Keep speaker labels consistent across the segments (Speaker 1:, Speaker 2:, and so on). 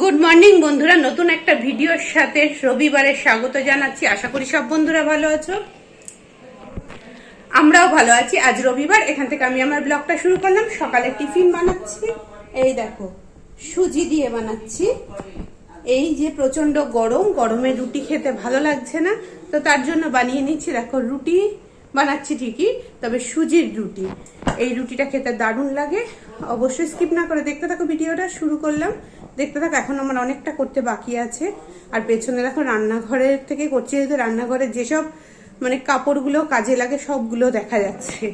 Speaker 1: Good morning বন্ধুরা। নতুন একটা ভিডিওর সাথে রবিবারের স্বাগত জানাচ্ছি। আশা করি সব বন্ধুরা ভালো আছো? আমরাও ভালো আছি। আজ রবিবার, এখান থেকে আমি আমার ব্লগটা শুরু করলাম। সকালে টিফিন বানাচ্ছি। এই দেখো, সুজি দিয়ে বানাচ্ছি। এই যে প্রচণ্ড গরম, গরমে রুটি খেতে ভালো লাগছে না। তো তার জন্য বানিয়ে নিচ্ছি, দেখো, রুটি। বানাচ্ছি ঠিকই, তবে সুজির রুটি। এই রুটিটা খেতে দারুণ লাগে। অবশ্যই স্কিপ না করে দেখতে থাকো ভিডিওটা। শুরু করলাম। দেখতে থাকো, এখন আমার অনেকটা করতে বাকি আছে। আর পেছনে দেখো রান্নাঘরের থেকে করছি যেহেতু রান্নাঘরের যেসব মানে কাপড়গুলো কাজে লাগে, সবগুলো দেখা যাচ্ছে।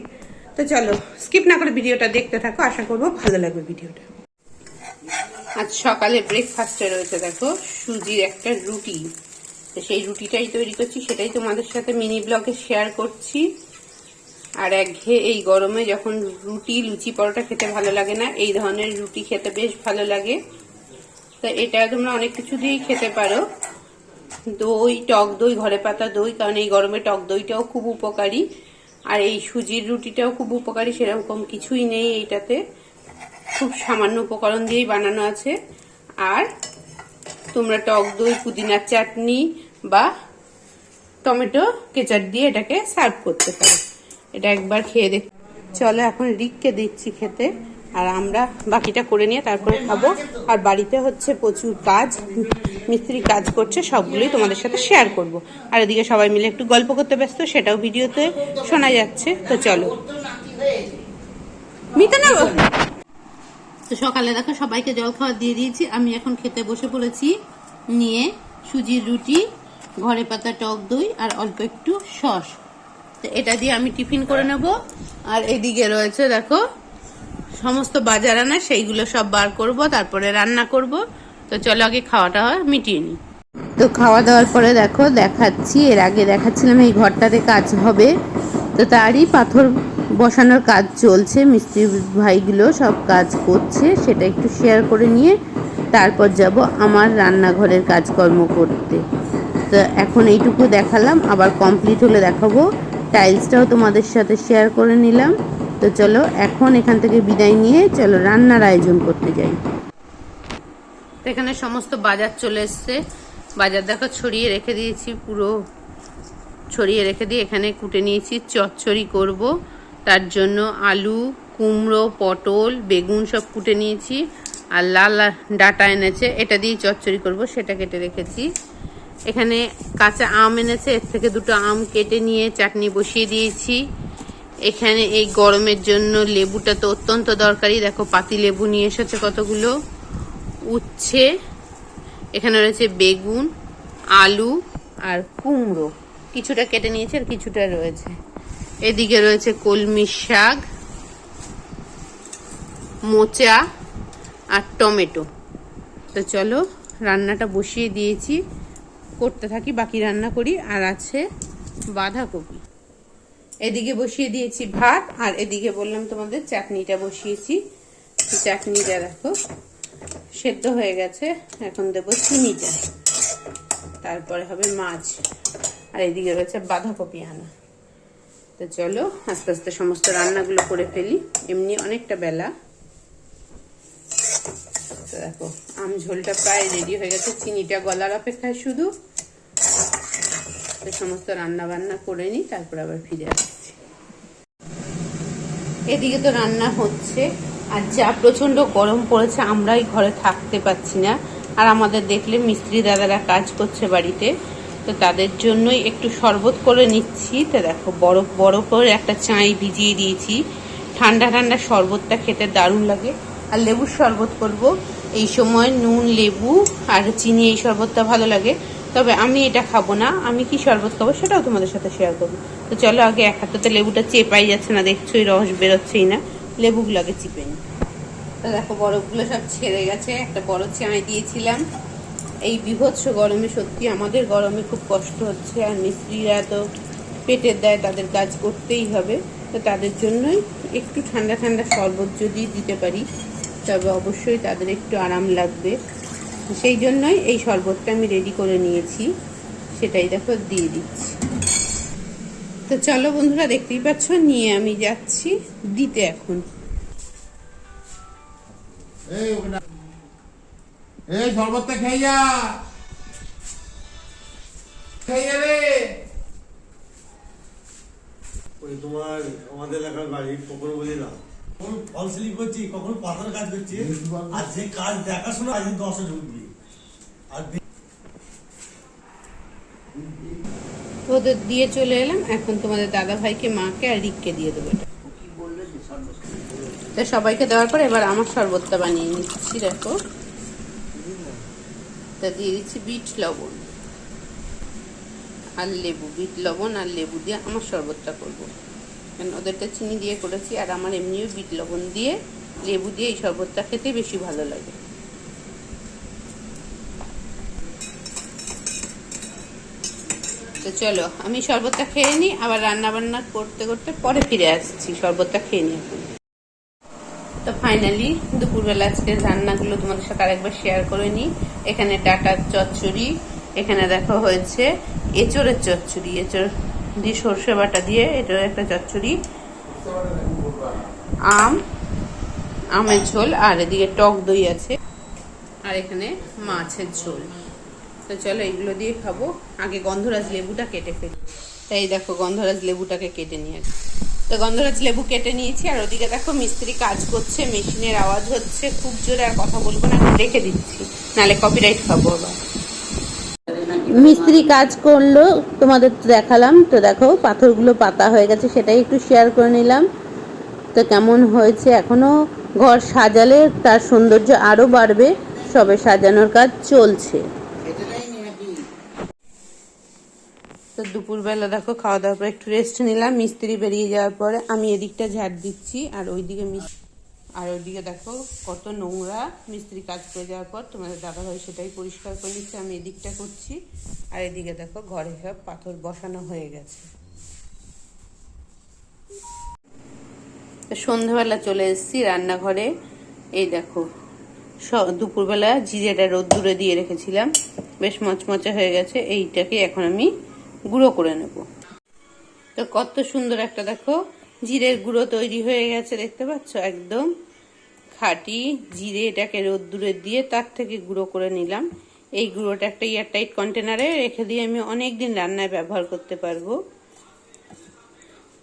Speaker 1: তো চলো স্কিপ না করে ভিডিওটা দেখতে থাকো, আশা করব ভালো লাগবে ভিডিওটা। আজ সকালে ব্রেকফাস্টে রয়েছে, দেখো, সুজির একটা রুটি। তো সেই রুটিটাই তৈরি করছি, সেটাই তোমাদের সাথে মিনি ব্লগে শেয়ার করছি। আর একঘেয়ে এই গরমে যখন রুটি, লুচি, পরোটা খেতে ভালো লাগে না, এই ধরনের রুটি খেতে বেশ ভালো লাগে। তো এটা তোমরা অনেক কিছু দিয়েই খেতে পারো। দই, টক দই, ঘরে পাতা দই, কারণ এই গরমে টক দইটাও খুব উপকারী। আর এই সুজির রুটিটাও খুব উপকারী, সেরকম কিছুই নেই এইটাতে। খুব সামান্য উপকরণ দিয়েই বানানো আছে। আর তোমরা টক দই, পুদিনার চাটনি বা টমেটো কেচার দিয়ে এটাকে সার্ভ করতে পারো। এটা একবার খেয়ে দেখ চলো, এখন রিককে দিচ্ছি খেতে। আর আমরা বাকিটা করে নিয়ে তারপরে খাব। আর বাড়িতে হচ্ছে প্রচুর কাজ, মিস্ত্রি কাজ করছে, সবগুলোই তোমাদের সাথে শেয়ার করব। আর এদিকে সবাই মিলে একটু গল্প করতে ব্যস্ত, সেটাও ভিডিওতে শোনা যাচ্ছে। তো চলো। তো সকালে দেখো সবাইকে জল খাওয়া দিয়ে দিয়েছি। আমি এখন খেতে বসে পড়েছি। নিয়ে সুজির রুটি, ঘরে পাতা টক দই আর অল্প একটু সস। তো এটা দিয়ে আমি টিফিন করে নেব। আর এদিকে রয়েছে দেখো সমস্ত বাজার আনা, সেইগুলো সব বার করব, তারপরে রান্না করব। তো চলো আগে খাওয়াটা মিটিয়ে নিই। তো খাওয়া দাওয়ার পরে দেখো, দেখাচ্ছি, এর আগে দেখাচ্ছিলাম এই ঘরটাতে কাজ হবে। তো তারই পাথর বসানোর কাজ চলছে, মিস্ত্রি ভাইগুলো সব কাজ করছে, সেটা একটু শেয়ার করে নিয়ে তারপর যাব আমার রান্নাঘরের কাজকর্ম করতে। তো এখন এইটুকু দেখালাম, আবার কমপ্লিট হলে দেখাবো। টাইলসটাও তোমাদের সাথে শেয়ার করে নিলাম। তো চলো, এখন এখান থেকে বিদায় নিয়ে চলো রান্নার আয়োজন করতে যাই। তো এখানে সমস্ত বাজার চলে এসছে। বাজার দেখো, ছড়িয়ে রেখে দিয়েছি পুরো। ছড়িয়ে রেখে দিয়ে এখানে কুটে নিয়েছি, চচ্চড়ি করব। তার জন্য আলু, কুমড়ো, পটল, বেগুন সব কুটে নিয়েছি। আর লাল ডাটা এনেছে, এটা দিয়ে চচ্চড়ি করব, সেটা কেটে রেখেছি। এখানে কাঁচা আম এনেছে, এর থেকে দুটো আম কেটে নিয়ে চাটনি বসিয়ে দিয়েছি। এখানে এই গরমের জন্য লেবুটা তো অত্যন্ত দরকারি। দেখো, পাতি লেবু নিয়ে এসেছে কতগুলো? উচ্ছে, এখানে রয়েছে বেগুন, আলু আর কুমড়ো। কিছুটা কেটে নিয়েছে আর কিছুটা রয়েছে। এদিকে রয়েছে কলমি শাক, মোচা আর টমেটো। তো চলো, রান্নাটা বসিয়ে দিয়েছি, করতে থাকি, বাকি রান্না করি। আর আছে বাঁধাকপি। এদিকে বসিয়ে দিয়েছি ভাত, আর এদিকে বললাম তোমাদের চাটনিটা বসিয়েছি। চাটনিটা দেখো, সেদ্ধ হয়ে গেছে, এখন দেবো চিনিটা। তারপরে হবে মাছ, আর এদিকে রয়েছে বাঁধাকপি আনা। তো চলো, আস্তে আস্তে সমস্ত রান্নাগুলো করে ফেলি, এমনি অনেকটা বেলা। তো দেখো, আম ঝোলটা প্রায় রেডি হয়ে গেছে, চিনিটা গলার অপেক্ষায় শুধু। তো সমস্ত রান্না বান্না করে নিই, তারপর আবার ফিরে আসছি। এদিকে তো রান্না হচ্ছে, আর যা প্রচণ্ড গরম পড়েছে, আমরাই ঘরে থাকতে পাচ্ছি না। আর আমাদের দেখলে মিস্ত্রি দাদারা কাজ করছে বাড়িতে, তো তাদের জন্যই একটু শরবত করে নিচ্ছি। তো দেখো, বরফ বরফের একটা চাঁই ভিজিয়ে দিয়েছি। ঠান্ডা ঠান্ডা শরবতটা খেতে দারুণ লাগে। আর লেবুর শরবত করব। এই সময় নুন, লেবু আর চিনি এই শরবতটা ভালো লাগে। তবে আমি এটা খাব না, আমি কি শরবত খাব সেটাও তোমাদের সাথে শেয়ার করব। তো চলো আগে এক হাতে লেবুটা চেপাই যাচ্ছে না, দেখছোই রস বেরোচ্ছেই না। লেবুগুলো আগে চিপে নি তো দেখো বরফগুলো সব ছেড়ে গেছে, একটা বরফ চাঁই দিয়েছিলাম। এই বিভৎস গরমে সত্যি আমাদের গরমে খুব কষ্ট হচ্ছে, আর মিস্ত্রিরা তো পেটের দেয় তাদের কাজ করতেই হবে। তো তাদের জন্যই একটু ঠান্ডা ঠান্ডা শরবত যদি দিতে পারি, তবে অবশ্যই তাদের একটু আরাম লাগবে। সেই জন্যই এই শরবতটা আমি রেডি করে নিয়েছি। সেটাই দেখো দিয়ে দিচ্ছি। তো চলো বন্ধুরা দেখতেই পাচ্ছ নিয়ে আমি যাচ্ছি দিতে এখন।
Speaker 2: এই শরবতটা খেয়ে যা। খেয়ে যা
Speaker 3: ওই তোমার আমাদের এলাকার বাড়ি কখনো বলি না কখনো ফল স্লিপ করছি কখনো পাতার কাজ করছি আর যে কাজ দেখাশোনা আজ দশে ঢুকবি। আর
Speaker 1: ওদের দিয়ে চলে এলাম এখন তোমাদের দাদা ভাইকে মাকে আর রিককে দিয়ে দেবো এটা। তো সবাইকে দেওয়ার পর এবার আমার শরবতটা বানিয়ে নিচ্ছি দেখো। তা দিয়ে দিচ্ছি বিট লবণ। আর লেবু বিট লবণ আর লেবু দিয়ে আমার শরবতটা করব। কারণ ওদেরটা চিনি দিয়ে করেছি, আর আমার এমনিও বিট লবণ দিয়ে লেবু দিয়ে এই শরবতটা খেতে বেশি ভালো লাগে। তো চলো, আমি শরবতটা খেয়ে নিই, আবার রান্না বান্না করতে করতে পরে ফিরে আসছি, শরবতটা খেয়ে নিই তো ফাইনালি দুপুরবেলা আজকে রান্নাগুলো তোমাদের সাথে আরেকবার শেয়ার করে নিই। এখানে ডাটার চচ্চড়ি, এখানে দেখা হয়েছে এঁচড়ের চচ্চড়ি, এঁচড় দিয়ে সর্ষে বাটা দিয়ে এটার একটা চচ্চড়ি, আম, আমের ঝোল, আর এদিকে টক দই আছে, আর এখানে মাছের ঝোল। তো চলো এগুলো দিয়ে খাব। আগে গন্ধরাজ লেবুটা কেটে ফেলি। তাই দেখো, গন্ধরাজ লেবুটাকে কেটে নিয়ে। তো গন্ধরাজ লেবু কেটে নিয়েছি, আর ওদিকে দেখো মিস্ত্রি কাজ করছে, মেশিনের আওয়াজ হচ্ছে, খুব জোরে আর কথা বলব না রেখে দিচ্ছি। নালে কপিরাইট খাব আবার। মিস্ত্রি কাজ করল, তোমাদের তো দেখালাম। তো দেখো, পাথরগুলো পাতা হয়ে গেছে, সেটাই একটু শেয়ার করে নিলাম। তো কেমন হয়েছে এখনও? ঘর সাজালে তার সৌন্দর্য আরও বাড়বে, সবে সাজানোর কাজ চলছে। তো দুপুরবেলা দেখো, খাওয়া দাওয়ার পর একটু রেস্ট নিলাম, মিস্ত্রি বেরিয়ে যাওয়ার পরে আমি এদিকটা ঝাড় দিচ্ছি, আর ওইদিকে মিস আর ওইদিকে দেখো কত নোংরা মিস্ত্রি কাজ করে যাওয়ার পর তোমাদের দাদাভাই সেটাই পরিষ্কার করে নিচ্ছে, আমি এদিকটা করছি। আর এদিকে দেখো ঘরে সব পাথর বসানো হয়ে গেছে। সন্ধ্যাবেলা চলে এসেছি রান্নাঘরে। এই দেখো দুপুরবেলা জিরেটা রোদ্দুরে দিয়ে রেখেছিলাম। বেশ মচমচে হয়ে গেছে, এইটাকে এখন আমি গুঁড়ো করে নেব। তো কত সুন্দর একটা দেখো, জিরের গুঁড়ো তৈরি হয়ে গেছে, দেখতে পাচ্ছ? একদম খাঁটি জিরে এটাকে রোদ্দুরে দিয়ে তার থেকে গুঁড়ো করে নিলাম। এই গুঁড়োটা একটা এয়ারটাইট কন্টেনারে রেখে দিয়ে আমি অনেক দিন রান্নায় ব্যবহার করতে পারব।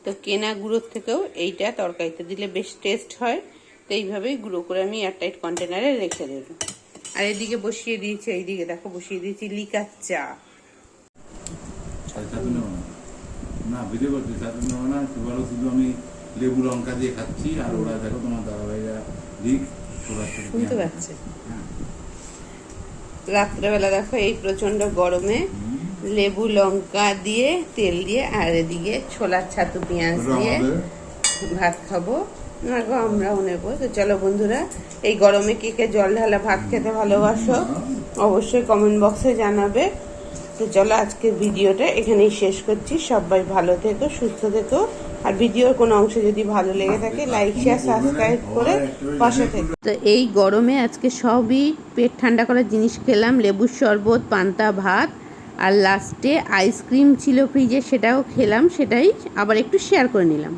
Speaker 1: তো কেনা গুঁড়োর থেকেও এইটা তরকারিতে দিলে বেশ টেস্ট হয়। তো এইভাবেই গুঁড়ো করে আমি এয়ারটাইট কন্টেনারে রেখে দেব। আর এদিকে বসিয়ে দিয়েছি, এইদিকে দেখো বসিয়ে দিয়েছি লিকার চা।
Speaker 2: না। না শুধু আমি লেবু লঙ্কা দিয়ে খাচ্ছি আর ওরা দেখো তোমার দাদা ভাইরা দিক
Speaker 1: শুনতে পাচ্ছে। রাত্রেবেলা দেখো এই প্রচণ্ড গরমে লেবু লঙ্কা দিয়ে তেল দিয়ে আর এদিকে ছোলার ছাতু পেঁয়াজ দিয়ে ভাত খাব। না গো আমরাও নেব। তো চলো বন্ধুরা এই গরমে কে কে জল ঢালা ভাত খেতে ভালোবাসো অবশ্যই কমেন্ট বক্সে জানাবে। তো চলো আজকের ভিডিওটা এখানেই শেষ করছি। সবাই ভালো থেকো সুস্থ থেকো। আর ভিডিওর কোনো অংশ যদি ভালো লেগে থাকে লাইক শেয়ার সাবস্ক্রাইব করে পাশে থেকো। তো এই গরমে আজকে সবই পেট ঠান্ডা করার জিনিস খেলাম, লেবুর শরবত, পান্তা, ভাত, আর লাস্টে আইসক্রিম ছিল ফ্রিজে সেটাও খেলাম, সেটাই আবার একটু শেয়ার করে নিলাম।